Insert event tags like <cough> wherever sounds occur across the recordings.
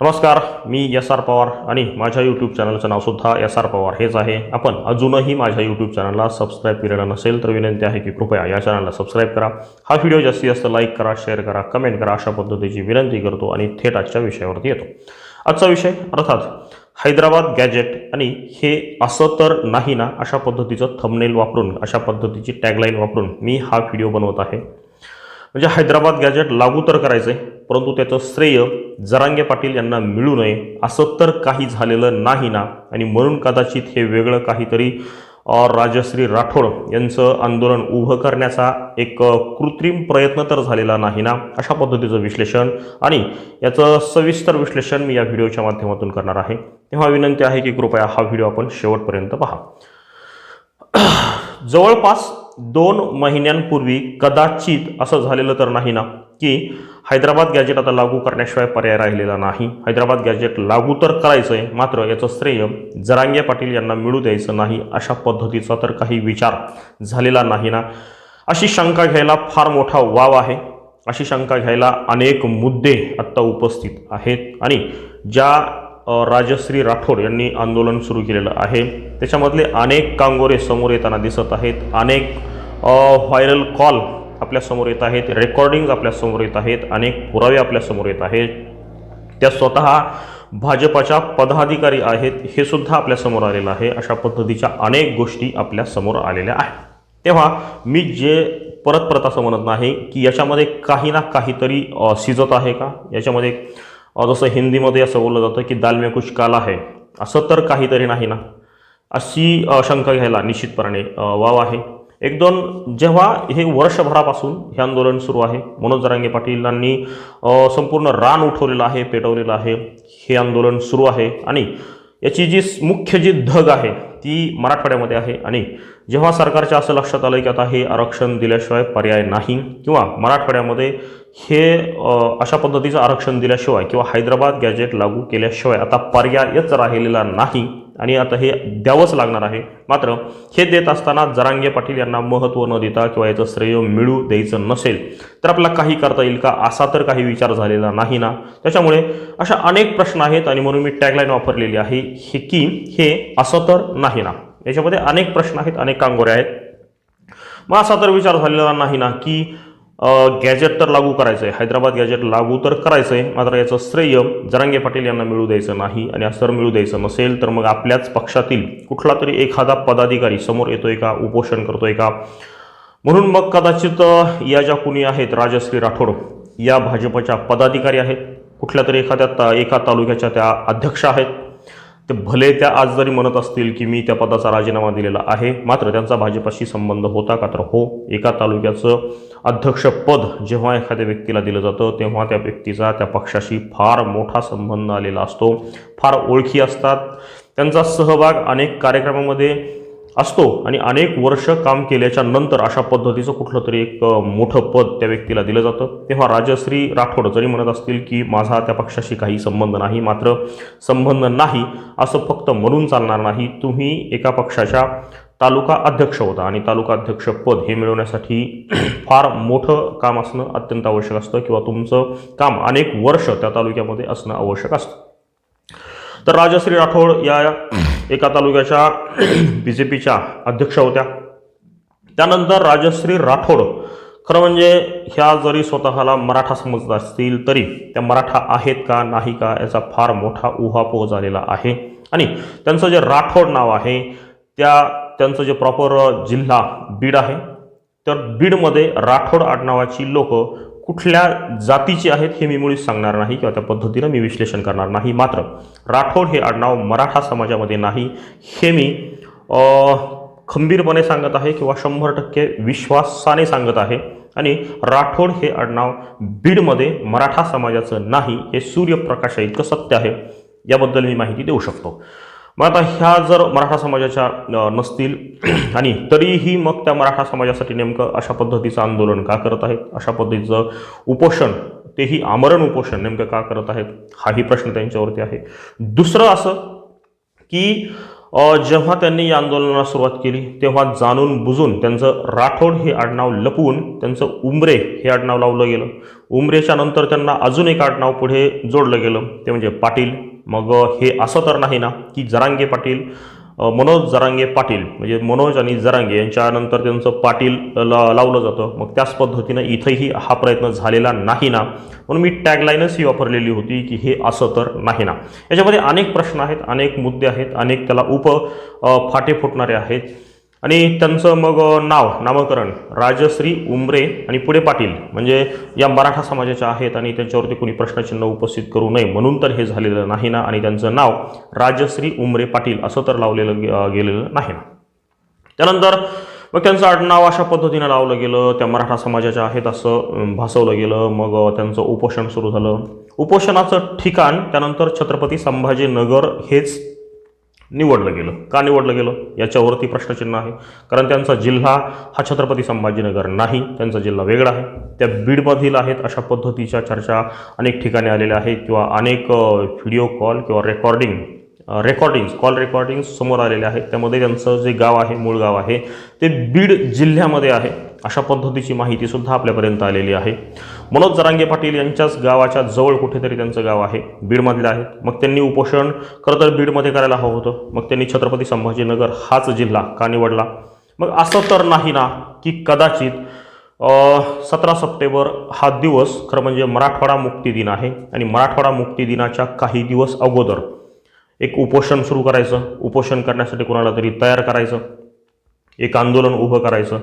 नमस्कार मी S R Pawar आणि माझ्या यूट्यूब चॅनलचं नावसुद्धा एस आर पवार हेच आहे. आपण अजूनही माझ्या यूट्यूब चॅनलला सबस्क्राईब केलेलं नसेल तर विनंती आहे की कृपया या चॅनलला सबस्क्राईब करा. हा व्हिडिओ जास्तीत जास्त लाईक करा शेअर करा कमेंट करा अशा पद्धतीची विनंती करतो आणि थेट आजच्या विषयावरती येतो. आजचा विषय अर्थात हैदराबाद गॅजेट आणि हे असं तर नाही ना अशा पद्धतीचं थंबनेल वापरून अशा पद्धतीची टॅगलाईन वापरून मी हा व्हिडिओ बनवत आहे. म्हणजे हैदराबाद गॅजेट लागू तर करायचं आहे परंतु त्याचं श्रेय जरांगे पाटील यांना मिळू नये असं तर काही झालेलं नाही ना? आणि म्हणून कदाचित हे वेगळं काहीतरी राजश्री राठोड यांचं आंदोलन उभं करण्याचा एक कृत्रिम प्रयत्न तर झालेला नाही ना? अशा पद्धतीचं विश्लेषण आणि याचं सविस्तर विश्लेषण मी या व्हिडिओच्या माध्यमातून करणार आहे. तेव्हा विनंती आहे की कृपया हा व्हिडिओ आपण शेवटपर्यंत पहा. <clears throat> जवळपास दोन महिन्यांपूर्वी कदाचित असं झालेलं तर नाही ना की हैदराबाद गॅजेट आता लागू करण्याशिवाय पर्याय राहिलेला नाही. हैदराबाद गॅजेट लागू तर करायचं आहे मात्र याचं श्रेय जरांगे पाटील यांना मिळू द्यायचं नाही अशा पद्धतीचा तर काही विचार झालेला नाही ना. अशी शंका घ्यायला फार मोठा वाव आहे. अशी शंका घ्यायला अनेक मुद्दे आत्ता उपस्थित आहेत. आणि ज्या राजश्री राठोड यांनी आंदोलन सुरू केलेलं आहे. त्याच्यामधले अनेक कांगोरे समोर येताना दिसत आहेत. अनेक व्हायरल कॉल आपल्यासमोर येत आहेत. रेकॉर्डिंग आपल्यासमोर येत आहेत. अनेक पुरावे आपल्यासमोर येत आहेत. त्या स्वतः भाजपाच्या पदाधिकारी आहेत. हे सुद्धा आपल्यासमोर आलेलं आहे. अशा पद्धतीच्या अनेक गोष्टी आपल्यासमोर आलेल्या आहेत. तेव्हा मी जे परत परत असं म्हणत नाही की याच्यामध्ये काही ना काहीतरी शिजत आहे का? याच्यामध्ये जसं हिंदीमध्ये असं बोललं जातं की दाल में कुछ काला है. असं तर काहीतरी नाही ना? अशी शंका घ्यायला निश्चितपणे वाव आहे. एक दोन जेव्हा हे वर्षभरापासून हे आंदोलन सुरू आहे मनोज जरांगे पाटीलांनी संपूर्ण रान उठवलेलं आहे पेटवलेलं आहे हे आंदोलन सुरू आहे. आणि याची जी मुख्य जी धग आहे ती मराठवाड्यामध्ये आहे. आणि जेव्हा सरकारच्या असं लक्षात आलं की आता हे आरक्षण दिल्याशिवाय पर्याय नाही किंवा मराठवाड्यामध्ये हे अशा पद्धतीचं आरक्षण दिल्याशिवाय किंवा हैदराबाद गॅजेट लागू केल्याशिवाय आता पर्यायच राहिलेला नाही आणि आता हे द्यावंच लागणार आहे. मात्र हे देत असताना जरांगे पाटील यांना महत्त्व न देता किंवा याचं श्रेय मिळू द्यायचं नसेल तर आपला काही करता येईल का? असा तर काही विचार झालेला नाही ना. त्याच्यामुळे अशा अनेक प्रश्न आहेत आणि म्हणून मी टॅगलाईन वापरलेली आहे हे की हे असं तर नाही ना. याच्यामध्ये अनेक प्रश्न आहेत अनेक कांगोऱ्या आहेत. मग असा तर विचार झालेला नाही ना की गॅजेट तर लागू करायचं आहे हैदराबाद गॅजेट लागू तर करायचं आहे मात्र याचं श्रेय जरांगे पाटील यांना मिळू द्यायचं नाही आणि असं मिळू द्यायचं नसेल तर मग आपल्याच पक्षातील कुठला तरी एखादा पदाधिकारी समोर येतोय का उपोषण करतोय का? म्हणून मग कदाचित या ज्या कुणी आहेत राजश्री राठोड या भाजपच्या पदाधिकारी आहेत कुठल्या तरी एखाद्या ता एका तालुक्याच्या त्या अध्यक्ष आहेत ते भले त्या आज जरी म्हणत असतील की मी त्या पदाचा राजीनामा दिलेला आहे मात्र त्यांचा भाजपाशी संबंध होता का तर हो. एका तालुक्याचं अध्यक्षपद जेव्हा एखाद्या व्यक्तीला दिलं जातं तेव्हा त्या व्यक्तीचा त्या पक्षाशी फार मोठा संबंध आलेला असतो. फार ओळखी असतात. त्यांचा सहभाग अनेक कार्यक्रमामध्ये असतो आणि अनेक वर्ष काम केल्याच्यानंतर अशा पद्धतीचं कुठलं तरी एक मोठं पद त्या व्यक्तीला दिलं जातं. तेव्हा राजश्री राठोड जरी म्हणत असतील की माझा त्या पक्षाशी काही संबंध नाही मात्र संबंध नाही असं फक्त म्हणून चालणार नाही तुम्ही एका पक्षाच्या तालुका अध्यक्ष होता आणि तालुका अध्यक्ष पद हे मिळवण्यासाठी <clears throat> फार मोठं काम असणं अत्यंत आवश्यक असतं किंवा तुमचं काम अनेक वर्ष त्या तालुक्यामध्ये असणं आवश्यक असतं. तर राजश्री राठोड या एका तालुक्याच्या बी जे पीच्या अध्यक्ष होत्या. त्यानंतर राजश्री राठोड. खरं म्हणजे ह्या जरी स्वतःला मराठा समजत असतील तरी त्या मराठा आहेत का नाही का याचा फार मोठा उहापोह झालेला आहे. आणि त्यांचं जे राठोड नाव आहे त्या त्यांचं जे प्रॉपर जिल्हा बीड आहे तर बीडमध्ये राठोड आडनावाची लोक कुठल्या जातीचे आहेत हे मी मुळीच सांगणार नाही किंवा त्या पद्धतीनं मी विश्लेषण करणार नाही. मात्र राठोड हे आडनाव मराठा समाजामध्ये नाही हे मी खंबीरपणे सांगत आहे किंवा शंभर टक्के विश्वासाने सांगत आहे. आणि राठोड हे आडनाव बीडमध्ये मराठा समाजाचं नाही हे सूर्यप्रकाश इतकं सत्य आहे. याबद्दल मी माहिती देऊ शकतो. मग आता ह्या जर मराठा समाजाच्या नसतील <clears throat> आणि तरीही मग त्या मराठा समाजासाठी नेमकं अशा पद्धतीचं आंदोलन का करत आहेत? अशा पद्धतीचं उपोषण तेही आमरण उपोषण नेमकं का करत आहेत? हाही प्रश्न त्यांच्यावरती आहे. दुसरं असं की जेव्हा त्यांनी या आंदोलनाला सुरुवात केली तेव्हा जाणून बुजून त्यांचं राठोड हे आडनाव लपवून त्यांचं उमरे हे आडनाव लावलं गेलं. उमरेच्या नंतर त्यांना अजून एक आडनाव पुढे जोडलं गेलं ते म्हणजे पाटील. मग हे असं तर नाही ना की जरांगे पाटील मनोज जरांगे पाटील म्हणजे मनोज आणि जरांगे यांच्यानंतर त्यांचं पाटील ला लावलं जातं. मग त्याच पद्धतीनं इथंही हा प्रयत्न झालेला नाही ना. म्हणून मी टॅगलाईनच ही वापरलेली होती की हे असं तर नाही ना. याच्यामध्ये अनेक प्रश्न आहेत अनेक मुद्दे आहेत अनेक त्याला उप फाटे फुटणारे आहेत. आणि त्यांचं मग नाव नामकरण राजश्री उमरे आणि पुढे पाटील. म्हणजे या मराठा समाजाच्या आहेत आणि त्यांच्यावरती कोणी प्रश्नचिन्ह उपस्थित करू नये म्हणून तर हे झालेलं नाही ना. आणि त्यांचं नाव राजश्री उमरे पाटील असं तर लावलेलं गेलेलं नाही ना. त्यानंतर मग त्यांचं आडनाव अशा पद्धतीनं लावलं गेलं. त्या मराठा समाजाच्या आहेत असं भासवलं गेलं. मग त्यांचं उपोषण सुरू झालं. उपोषणाचं ठिकाण त्यानंतर छत्रपती संभाजीनगर हेच निवडलं गेलं. का निवडलं गेलं? याच्यावरती प्रश्नचिन्ह आहे. कारण त्यांचा जिल्हा हा छत्रपती संभाजीनगर नाही त्यांचा जिल्हा वेगळा आहे. त्या बीडमधील आहेत अशा पद्धतीच्या चर्चा अनेक ठिकाणी आलेल्या आहेत किंवा अनेक व्हिडिओ कॉल किंवा रेकॉर्डिंग रेकॉर्डिंग्स कॉल रेकॉर्डिंग्स समोर आलेले आहेत. त्यामध्ये त्यांचं जे गाव आहे मूळ गाव आहे ते बीड जिल्ह्यामध्ये आहे. अशा पद्धतीची माहितीसुद्धा आपल्यापर्यंत आलेली आहे. मनोज जरांगे पाटील यांच्याच गावाच्या जवळ कुठेतरी त्यांचं गाव आहे. बीडमधलं आहे मग त्यांनी उपोषण खरं तर बीडमध्ये करायला हवं होतं. मग त्यांनी छत्रपती संभाजीनगर हाच जिल्हा का निवडला मग असं तर नाही ना की कदाचित सतरा सप्टेंबर हा दिवस खरं म्हणजे मराठवाडा मुक्ती दिन आहे आणि मराठवाडा मुक्ती दिनाच्या काही दिवस अगोदर एक उपोषण सुरू करायचं. उपोषण करण्यासाठी कोणाला तरी तयार करायचं. एक आंदोलन उभं करायचं.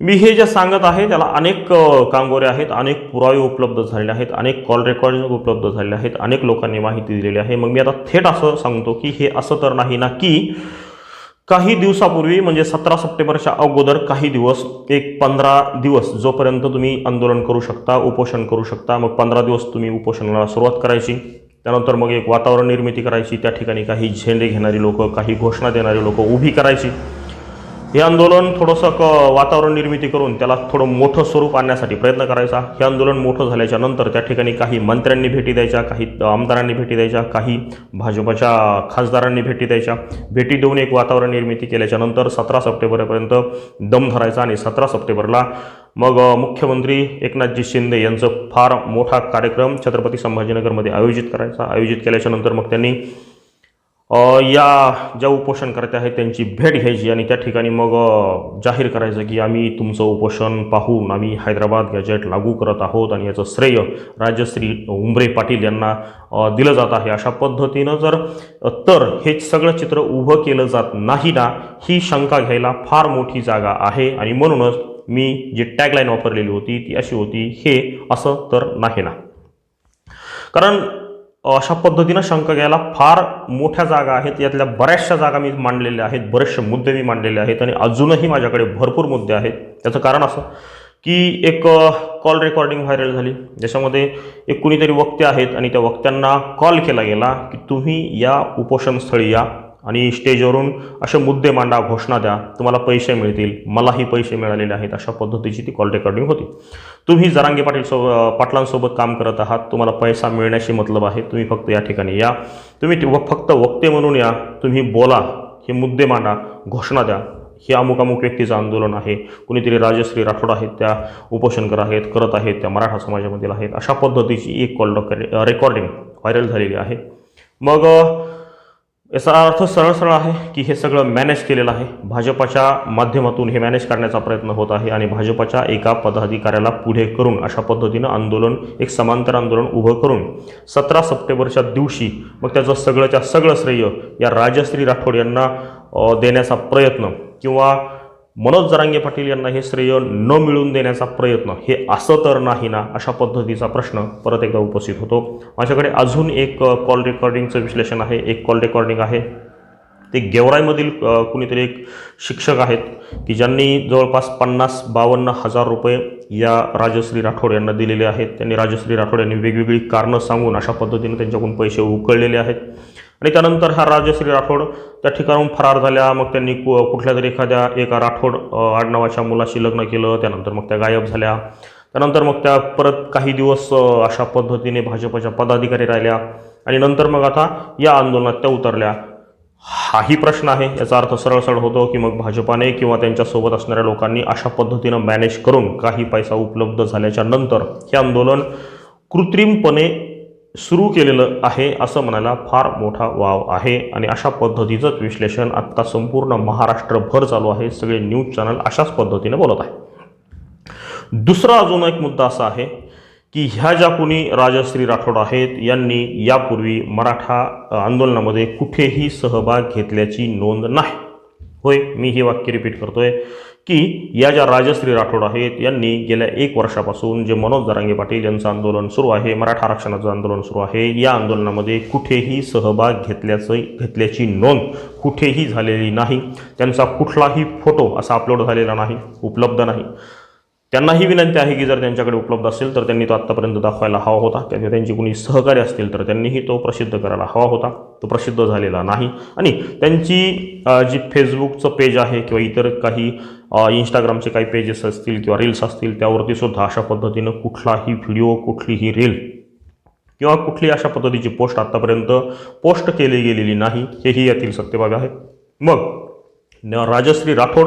मी हे जे सांगत आहे त्याला अनेक कांगोरे आहेत अनेक पुरावे उपलब्ध झालेले आहेत अनेक कॉल रेकॉर्डिंग उपलब्ध झालेले आहेत अनेक लोकांनी माहिती दिलेली आहे. मग मी आता थेट असं सांगतो की हे असं तर नाही ना की काही दिवसापूर्वी म्हणजे सतरा सप्टेंबरच्या अगोदर काही दिवस एक पंधरा दिवस जोपर्यंत तुम्ही आंदोलन करू शकता उपोषण करू शकता मग पंधरा दिवस तुम्ही उपोषणाला सुरुवात करायची. त्यानंतर मग एक वातावरण निर्मिती करायची. त्या ठिकाणी काही झेंडे घेणारी लोक काही घोषणा देणारी लोक उभी करायची. हे आंदोलन थोडंसं क वातावरण निर्मिती करून त्याला थोडं मोठं स्वरूप आणण्यासाठी प्रयत्न करायचा. हे आंदोलन मोठं झाल्याच्यानंतर त्या ठिकाणी काही मंत्र्यांनी भेटी द्यायच्या काही आमदारांनी भेटी द्यायच्या काही भाजपच्या खासदारांनी भेटी द्यायच्या. भेटी देऊन एक वातावरण निर्मिती केल्याच्यानंतर सतरा सप्टेंबरपर्यंत दम धरायचा आणि सतरा सप्टेंबरला मग मुख्यमंत्री एकनाथजी शिंदे यांचं फार मोठा कार्यक्रम छत्रपती संभाजीनगरमध्ये आयोजित करायचा. आयोजित केल्याच्यानंतर मग त्यांनी या ज्या उपोषणकर्त्या आहेत त्यांची भेट घ्यायची आणि त्या ठिकाणी मग जाहीर करायचं की आम्ही तुमचं उपोषण पाहून आम्ही हैदराबाद गॅजेट लागू करत आहोत आणि याचं श्रेय राजश्री उमरे पाटील यांना दिलं जात आहे. अशा पद्धतीनं जर तर हे सगळं चित्र उभं केलं जात नाही ना ही शंका घ्यायला फार मोठी जागा आहे आणि म्हणूनच मी जी टॅगलाईन वापरलेली होती ती अशी होती हे असं तर नाही ना. कारण अशा पद्धतीनं शंख घ्यायला फार मोठ्या जागा आहेत. यातल्या बऱ्याचशा जागा मी मांडलेल्या आहेत. बरेचसे मुद्दे मी मांडलेले आहेत आणि अजूनही माझ्याकडे भरपूर मुद्दे आहेत. त्याचं कारण असं की एक कॉल रेकॉर्डिंग व्हायरल झाली. ज्याच्यामध्ये एक कुणीतरी वक्ते आहेत आणि त्या वक्त्यांना कॉल केला गेला की तुम्ही या उपोषणस्थळी या. आणि स्टेजवरून असे मुद्दे मांडा घोषणा द्या. तुम्हाला पैसे मिळतील. मलाही पैसे मिळालेले आहेत अशा पद्धतीची ती कॉल रेकॉर्डिंग होती. तुम्ही जरांगे पाटील सो पाटलांसोबत काम करत आहात. तुम्हाला पैसा मिळण्याशी मतलब आहे. तुम्ही फक्त या ठिकाणी या. तुम्ही व- फक्त वक्ते म्हणून या. तुम्ही बोला. हे मुद्दे मांडा. घोषणा द्या. हे अमुक अमुक व्यक्तीचं आंदोलन आहे. कुणीतरी राजश्री राठोड आहेत त्या उपोषणकर आहेत करत आहेत त्या मराठा समाजामधील आहेत. अशा पद्धतीची एक कॉल रेकॉर्डिंग व्हायरल झालेली आहे. मग याचा अर्थ सरळ सरळ आहे की हे सगळं मॅनेज केलेलं आहे. भाजपाच्या माध्यमातून हे मॅनेज करण्याचा प्रयत्न होत आहे आणि भाजपाच्या एका पदाधिकाऱ्याला पुढे करून अशा पद्धतीनं आंदोलन एक समांतर आंदोलन उभं करून सतरा सप्टेंबरच्या दिवशी मग त्याचं सगळंच्या सगळं श्रेय या राजश्री राठोड यांना देण्याचा प्रयत्न किंवा मनोज जरांगे पाटील यांना हे श्रेय न मिळवून देण्याचा प्रयत्न हे असं तर नाही ना अशा पद्धतीचा प्रश्न परत एकदा उपस्थित होतो. माझ्याकडे अजून एक कॉल रेकॉर्डिंगचं विश्लेषण आहे एक कॉल रेकॉर्डिंग आहे. ते गेवराईमधील कुणीतरी एक शिक्षक आहेत की ज्यांनी जवळपास पन्नास बावन्न हजार रुपये या राजश्री राठोड यांना दिलेले आहेत. त्यांनी राजश्री राठोड यांनी वेगवेगळी कारणं सांगून अशा पद्धतीने त्यांच्याकडून पैसे उकळलेले आहेत. आणि त्यानंतर हा राजश्री राठोड त्या ठिकाणाहून फरार झाल्या. मग त्यांनी कु कुठल्या तरी एखाद्या एका राठोड आडनावाच्या मुलाशी लग्न केलं. त्यानंतर मग त्या गायब झाल्या. त्यानंतर मग त्या परत काही दिवस अशा पद्धतीने भाजपच्या पदाधिकारी राहिल्या. आणि नंतर मग आता या आंदोलनात त्या उतरल्या. हाही प्रश्न आहे याचा अर्थ सरळ सरळ होतो की मग भाजपाने किंवा त्यांच्यासोबत असणाऱ्या लोकांनी अशा पद्धतीनं मॅनेज करून काही पैसा उपलब्ध झाल्याच्यानंतर हे आंदोलन कृत्रिमपणे सुरू केलेलं आहे असं म्हणायला फार मोठा वाव आहे. आणि अशा पद्धतीचंच विश्लेषण आत्ता संपूर्ण महाराष्ट्रभर चालू आहे. सगळे न्यूज चॅनल अशाच पद्धतीने बोलत आहे. दुसरा अजून एक मुद्दा असा आहे की ह्या ज्या कोणी राजश्री राठोड आहेत यांनी यापूर्वी मराठा आंदोलनामध्ये कुठेही सहभाग घेतल्याची नोंद नाही. होय मी हे वाक्य रिपीट करतोय. की या ज्या राजश्री राठोड आहेत यांनी गेल्या एक वर्षापासून जे मनोज दरांगे पाटील यांचं आंदोलन सुरू आहे मराठा आरक्षणाचं आंदोलन सुरू आहे या आंदोलनामध्ये कुठेही सहभाग घेतल्याचं घेतल्याची नोंद कुठेही झालेली नाही. त्यांचा कुठलाही फोटो असा अपलोड झालेला नाही उपलब्ध नाही. त्यांनाही विनंती आहे की जर त्यांच्याकडे उपलब्ध असेल तर त्यांनी तो आत्तापर्यंत दाखवायला हवा होता. किंवा त्यांची कुणी सहकारी असतील तर त्यांनीही तो प्रसिद्ध करायला हवा होता. तो प्रसिद्ध झालेला नाही. आणि त्यांची जी फेसबुकचं पेज आहे किंवा इतर काही इंस्टाग्रामचे काही पेजेस असतील किंवा रील्स असतील त्यावरती सुद्धा अशा पद्धतीनं कुठलाही व्हिडिओ कुठलीही रील किंवा कुठली अशा पद्धतीची पोस्ट आत्तापर्यंत पोस्ट केली गेलेली नाही. हेही यातील सत्यभाग आहे मग न- राजश्री राठोड.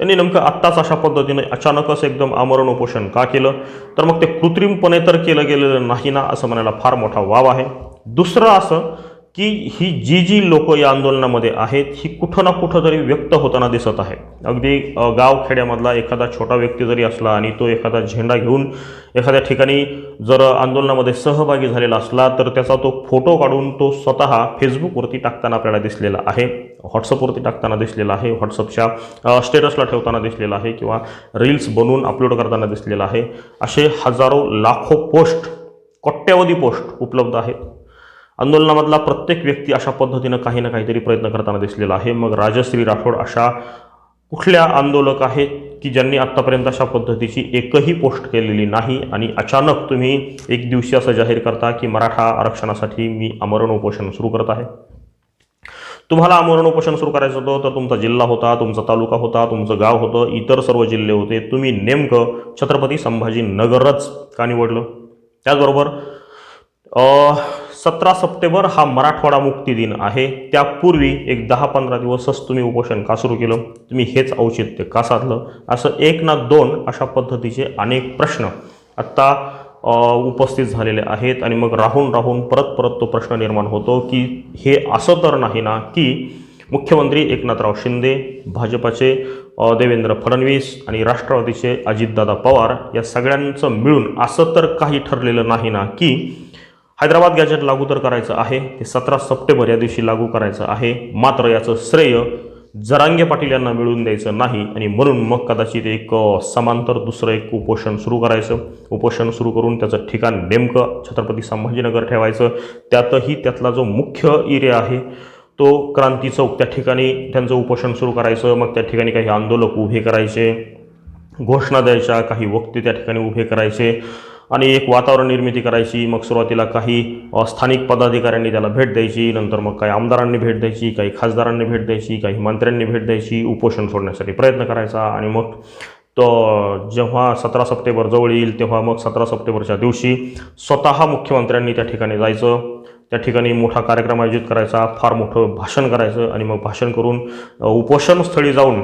यांनी नेमकं आत्ताच अशा पद्धतीने अचानकच एकदम आमरण उपोषण का केलं? तर मग ते कृत्रिमपणे तर केलं गेलेलं नाही ना असं म्हणायला फार मोठा वाव आहे. दुसरं असं की ही जी जी लोक या आंदोलनामध्ये आहेत ही कुठं ना कुठं तरी व्यक्त होताना दिसत आहे. अगदी गावखेड्यामधला एखादा छोटा व्यक्ती जरी असला आणि तो एखादा झेंडा घेऊन एखाद्या ठिकाणी जर आंदोलनामध्ये सहभागी झालेला असला तर त्याचा तो फोटो काढून तो स्वतः फेसबुकवरती टाकताना आपल्याला दिसलेला आहे व्हॉट्सअपवरती टाकताना दिसलेला आहे व्हॉट्सअपच्या स्टेटसला ठेवताना दिसलेला आहे किंवा रील्स बनवून अपलोड करताना दिसलेला आहे. असे हजारो लाखो पोस्ट कोट्यावधी पोस्ट उपलब्ध आहेत. आंदोलनामधला प्रत्येक व्यक्ती अशा पद्धतीनं काही ना काहीतरी प्रयत्न करताना दिसलेला आहे. मग राजश्री राठोड अशा कुठल्या आंदोलक आहेत की ज्यांनी आत्तापर्यंत अशा पद्धतीची एकही पोस्ट केलेली नाही आणि अचानक तुम्ही एक दिवशी असं जाहीर करता की मराठा आरक्षणासाठी मी आमरण उपोषण सुरू करत आहे? तुम्हाला आमरण उपोषण सुरू करायचं होतं तर तुमचा जिल्हा होता तुमचा तालुका होता तुमचं गाव होतं इतर सर्व जिल्हे होते. तुम्ही नेमकं छत्रपती संभाजीनगरच का निवडलं? त्याचबरोबर सतरा सप्टेंबर हा मराठवाडा मुक्ती दिन आहे. त्यापूर्वी एक दहा पंधरा दिवसच तुम्ही उपोषण का सुरू केलं? तुम्ही हेच औचित्य का साधलं? असं एक ना दोन अशा पद्धतीचे अनेक प्रश्न आत्ता उपस्थित झालेले आहेत. आणि मग राहून राहून परत परत तो प्रश्न निर्माण होतो की हे असं तर नाही ना की मुख्यमंत्री एकनाथराव शिंदे भाजपाचे देवेंद्र फडणवीस आणि राष्ट्रवादीचे अजितदादा पवार या सगळ्यांचं मिळून असं तर काही ठरलेलं नाही ना की हैदराबाद गॅजेट लागू तर करायचं आहे. ते सतरा सप्टेंबर या दिवशी लागू करायचं आहे. मात्र याचं श्रेय जरांगे पाटील यांना मिळून द्यायचं नाही आणि म्हणून मग कदाचित एक समांतर दुसरं एक उपोषण सुरू करायचं. उपोषण सुरू करून त्याचं ठिकाण नेमकं छत्रपती संभाजीनगर ठेवायचं. त्यातही त्यातला जो मुख्य एरिया आहे तो क्रांती चौक. त्या ठिकाणी त्यांचं उपोषण सुरू करायचं. मग त्या ठिकाणी काही आंदोलक उभे करायचे. घोषणा द्यायच्या काही वक्ते त्या ठिकाणी उभे करायचे. आणि एक वातावरण निर्मिती करायची. मग सुरुवातीला काही स्थानिक पदाधिकाऱ्यांनी त्याला भेट द्यायची. नंतर मग काही आमदारांनी भेट द्यायची काही खासदारांनी भेट द्यायची काही मंत्र्यांनी भेट द्यायची उपोषण सोडण्यासाठी प्रयत्न करायचा. आणि मग तो जेव्हा सतरा सप्टेंबर जवळ येईल तेव्हा मग सतरा सप्टेंबरच्या दिवशी स्वतः मुख्यमंत्र्यांनी त्या ठिकाणी जायचं. त्या ठिकाणी मोठा कार्यक्रम आयोजित करायचा फार मोठं भाषण करायचं. आणि मग भाषण करून उपोषणस्थळी जाऊन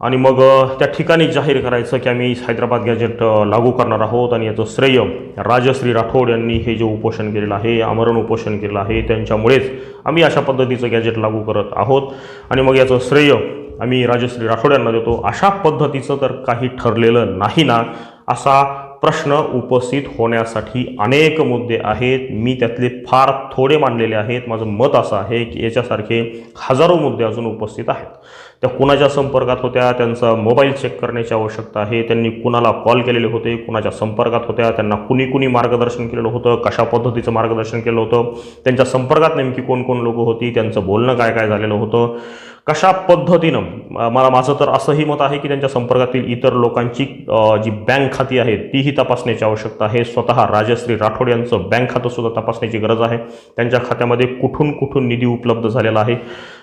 आणि मग त्या ठिकाणी जाहीर करायचं की आम्ही हैदराबाद गॅजेट लागू करणार आहोत आणि याचं श्रेय राजश्री राठोड यांनी हे जे उपोषण केलेलं आहे आमरण उपोषण केलेलं आहे त्यांच्यामुळेच आम्ही अशा पद्धतीचं गॅजेट लागू करत आहोत. आणि मग याचं श्रेय आम्ही राजश्री राठोड यांना देतो. अशा पद्धतीचं तर काही ठरलेलं नाही ना असा प्रश्न उपस्थित होण्यासाठी अनेक मुद्दे आहेत. मी त्यातले फार थोडे मांडलेले आहेत. माझं मत असं आहे की याच्यासारखे हजारो मुद्दे अजून उपस्थित आहेत. त्या कुणाच्या संपर्कात होत्या? त्यांचा मोबाईल चेक करण्याची आवश्यकता आहे. त्यांनी कुणाला कॉल केलेले होते? कुणाच्या संपर्कात होत्या? त्यांना कुणी कुणी मार्गदर्शन केलेलं होतं? कशा पद्धतीचं मार्गदर्शन केलं होतं? त्यांच्या संपर्कात नेमकी कोण कोण लोक होती? त्यांचं बोलणं काय काय झालेलं होतं? कशा पद्धतीनं मला माझं तर असंही मत आहे की त्यांच्या संपर्कातील इतर लोकांची जी बँक खाती आहेत तीही तपासण्याची आवश्यकता आहे. स्वतः राजश्री राठोड यांचं बँक खातं सुद्धा तपासण्याची गरज आहे. त्यांच्या खात्यामध्ये कुठून कुठून निधी उपलब्ध झालेला आहे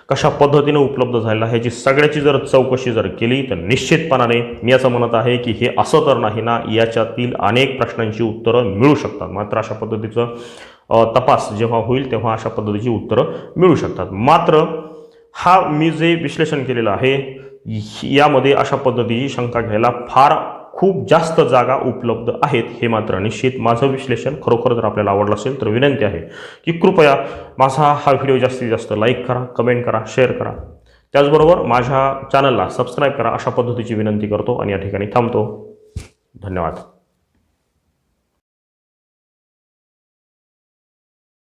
कशा पद्धतीनं उपलब्ध झालेला आहे याची सगळ्याची जर चौकशी जर केली तर निश्चितपणाने मी असं म्हणत आहे की हे असं तर नाही ना याच्यातील अनेक प्रश्नांची उत्तरं मिळू शकतात. मात्र अशा पद्धतीचं तपास जेव्हा होईल तेव्हा अशा पद्धतीची उत्तरं मिळू शकतात. मात्र हा मी जे विश्लेषण केलेलं आहे यामध्ये अशा पद्धतीची शंका घ्यायला फार खूप जास्त जागा उपलब्ध आहेत हे मात्र निश्चित. माझं विश्लेषण खरोखर जर आपल्याला आवडलं असेल तर विनंती आहे की कृपया माझा हा व्हिडिओ जास्तीत जास्त लाईक करा कमेंट करा शेअर करा. त्याचबरोबर माझ्या चॅनलला सबस्क्राईब करा अशा पद्धतीची विनंती करतो आणि या ठिकाणी थांबतो. धन्यवाद.